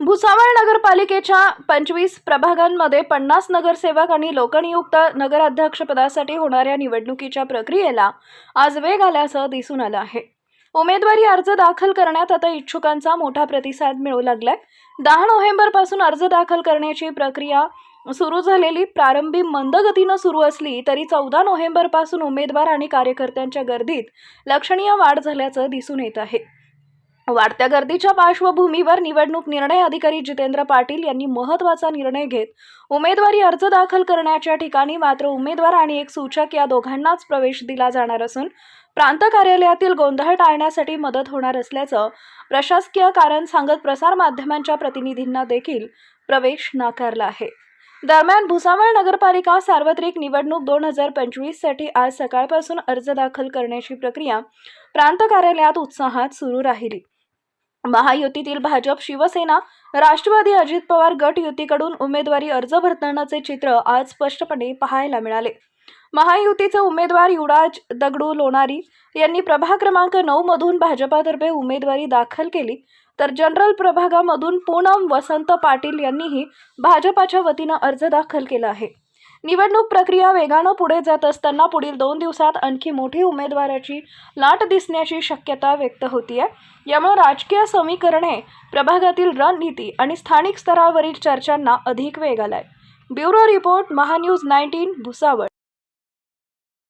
भुसावळ नगरपालिकेच्या पंचवीस प्रभागांमध्ये पन्नास नगरसेवक आणि लोकनियुक्त नगराध्यक्षपदासाठी होणाऱ्या निवडणुकीच्या प्रक्रियेला आज वेग आल्याचं दिसून आलं आहे. उमेदवारी अर्ज दाखल करण्यात आता इच्छुकांचा मोठा प्रतिसाद मिळू लागलाय. दहा नोव्हेंबरपासून अर्ज दाखल करण्याची प्रक्रिया सुरू झालेली प्रारंभी मंद गतीनं सुरू असली तरी चौदा नोव्हेंबरपासून उमेदवार आणि कार्यकर्त्यांच्या गर्दीत लक्षणीय वाढ झाल्याचं दिसून येत आहे. वाढत्या गर्दीच्या पार्श्वभूमीवर निवडणूक निर्णय अधिकारी जितेंद्र पाटील यांनी महत्त्वाचा निर्णय घेत उमेदवारी अर्ज दाखल करण्याच्या ठिकाणी मात्र उमेदवार आणि एक सूचक या दोघांनाच प्रवेश दिला जाणार असून प्रांत कार्यालयातील गोंधळ टाळण्यासाठी मदत होणार असल्याचं प्रशासकीय कारण सांगत प्रसारमाध्यमांच्या प्रतिनिधींना देखील प्रवेश नाकारला आहे. दरम्यान भुसावळ नगरपालिका सार्वत्रिक निवडणूक दोन हजार पंचवीससाठी आज सकाळपासून अर्ज दाखल करण्याची प्रक्रिया प्रांत कार्यालयात उत्साहात सुरू राहिली. महायुतीतील भाजप शिवसेना राष्ट्रवादी अजित पवार गट युतीकडून उमेदवारी अर्ज भरतानाचे चित्र आज स्पष्टपणे पाहायला मिळाले. महायुतीचे उमेदवार युवराज दगडू लोणारी यांनी प्रभाग क्रमांक नऊ मधून भाजपातर्फे उमेदवारी दाखल केली. तर जनरल प्रभागामधून पूनम वसंत पाटील यांनीही भाजपाच्या वतीनं अर्ज दाखल केला आहे. निवडणूक प्रक्रिया वेगानं पुढे जात असताना पुढील दोन दिवसात आणखी मोठी उमेदवाराची लाट दिसण्याची शक्यता व्यक्त होतीये. यामुळे राजकीय समीकरणे प्रभागातील रणनीती आणि स्थानिक स्तरावरील चर्चांना अधिक वेग आलाय. Bureau report Mahanews nineteen Bhusawal.